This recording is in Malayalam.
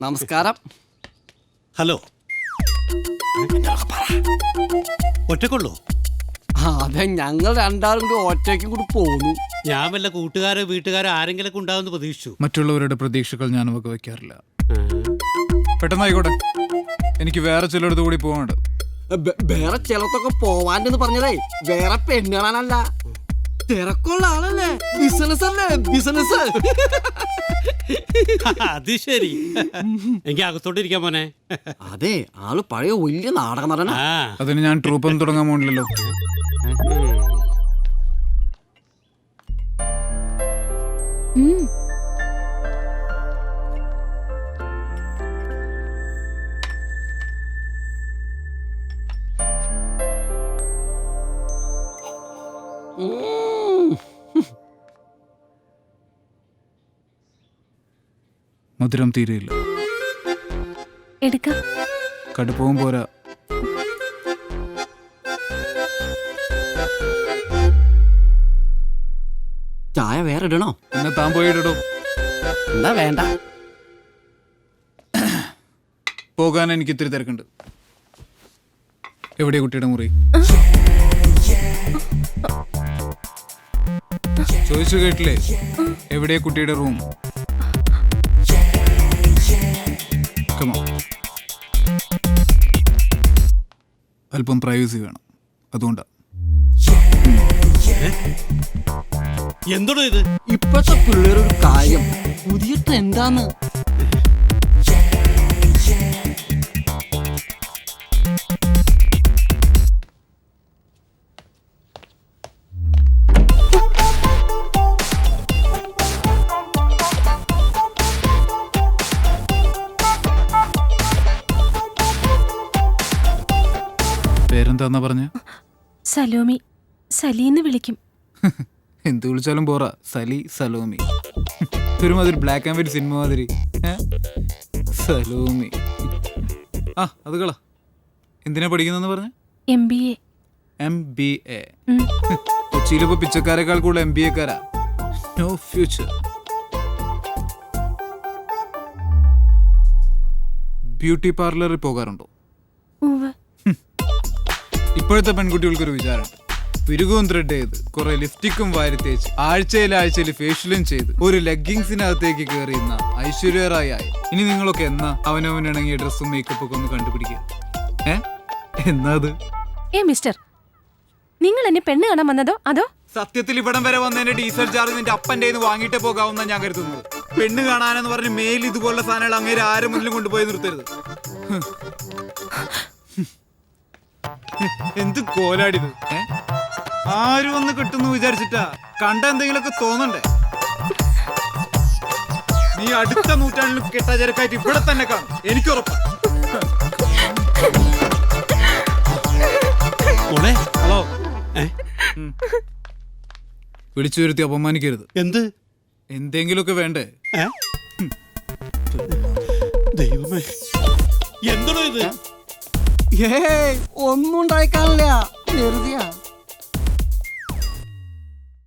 നമസ്കാരം. ഹലോ. ഒറ്റക്കുള്ളൂ? ആ, അതെ ഞങ്ങൾ രണ്ടാളും കൂടി ഒറ്റയ്ക്കും കൂടി പോന്നു. ഞാൻ വല്ല കൂട്ടുകാരോ വീട്ടുകാരോ ആരെങ്കിലൊക്കെ ഉണ്ടാവുമെന്ന് പ്രതീക്ഷിച്ചു. മറ്റുള്ളവരുടെ പ്രതീക്ഷകൾ ഞാൻ വക വെക്കാറില്ല പെട്ടെന്നായിക്കോട്ടെ. എനിക്ക് വേറെ ചിലയിടത്ത് കൂടി പോകാനുണ്ട് വേറെ ചിലത്തൊക്കെ പോവാണ്ടെന്ന് പറഞ്ഞതേ വേറെ പെണ്ണുകളാണല്ല തിരക്കുള്ള ആളല്ലേ? ബിസിനസ് അല്ലേ ബിസിനസ് അത് ശരി. എനിക്ക് അകത്തോട്ടിരിക്കാൻ പോനെ അതെ ആൾ പഴയ വലിയ നാടക നടന. ആ. അതിന് ഞാൻ ട്രൂപ്പ് ഒന്നും തുടങ്ങാൻ പോണില്ലല്ലോ. ഉം. മധുരം തീരെയില്ല. എടുക്കാം. കടുപ്പവും പോരാ. ചായ വേറെ ഇടണോ എന്നെ താൻ പോയിട്ടോ എന്താ വേണ്ട. പോകാൻ എനിക്ക് ഇത്തിരി തിരക്കുണ്ട്. എവിടെയാ കുട്ടിയുടെ മുറി? ചോദിച്ചു കേട്ടില്ലേ? എവിടെയാ കുട്ടിയുടെ റൂം? കമോ അല്പം പ്രൈവസി വേണം. അതുകൊണ്ടാ. എന്തോടോ ഇത്? ഇപ്പോഴത്തെ പിള്ളേരൊരു കാര്യം. പുതിയ ട്രെൻഡാന്ന് പേരെന്താന്നാ പറഞ്ഞ? സലോമി സലീന്ന് വിളിക്കും. എന്ത് വിളിച്ചാലും പോറ. സലി സലോമി. ഒരുമാതിരി ബ്ലാക്ക് ആൻഡ് വൈറ്റ് സിനിമ മാതിരി. സലോമി. ആ അത് കള എന്തിനാ പഠിക്കുന്നെന്ന് പറഞ്ഞ? M B A M B A കൊച്ചിയിലിപ്പോ പിച്ചക്കാരെക്കാൾ കൂടുതൽ എം ബി എക്കാരാ നോ ഫ്യൂച്ചർ ബ്യൂട്ടി പാർലറിൽ പോകാറുണ്ടോ? ഇപ്പോഴത്തെ പെൺകുട്ടികൾക്കൊരു വിചാരം. പിരുകവും ത്രെഡ് ചെയ്ത് കുറെ ലിഫ്റ്റിക്കും വാരി തേച്ച് ആഴ്ചയിൽ ആഴ്ചയിൽ ഫേഷ്യലും ചെയ്ത് ഒരു ലെഗിങ്സിനകത്തേക്ക് കയറിയുന്ന ഐശ്വര്യറായി ആയി. ഇനി നിങ്ങളൊക്കെ എന്നാ അവനവനിണങ്ങിയ ഡ്രസ്സും മേക്കപ്പ് ഒക്കെ ഒന്ന് കണ്ടുപിടിക്കുക? ഏ? എന്നാ ഏ മിസ്റ്റർ നിങ്ങൾ എന്നെ പെണ്ണ് കാണാൻ വന്നതോ? അതോ? സത്യത്തിൽ ഇവിടം വരെ വന്നതിന്റെ ഡീസൽ ചാർജ് നിന്റെ അപ്പന്റെ വാങ്ങിയിട്ട് പോകാവുന്ന ഞാൻ കരുതുന്നത്. പെണ്ണ് കാണാനെന്ന് പറഞ്ഞ് മേലിതുപോലുള്ള സാധനങ്ങൾ അങ്ങേര് ആരും മുന്നിലും കൊണ്ടുപോയി നിർത്തരുത്. എന്ത് കോലാടിത് ആരും ഒന്ന് കിട്ടുന്നു വിചാരിച്ചിട്ടാ. കണ്ട എന്തെങ്കിലുമൊക്കെ തോന്നണ്ടേ? നീ അടുത്ത നൂറ്റാണ്ടിലും കെട്ടാചരക്കായിട്ട് ഇവിടെ തന്നെ കാണും. എനിക്കുറപ്പാ മോളെ? ഹലോ? വിളിച്ചു വരുത്തി അപമാനിക്കരുത്. എന്ത്? എന്തെങ്കിലുമൊക്കെ വേണ്ടേ? ദൈവമേ. എന്തോ ഇത്? ഏയ് ഒന്നും ഉണ്ടായിക്കാനില്ല. വെറുതെയാ.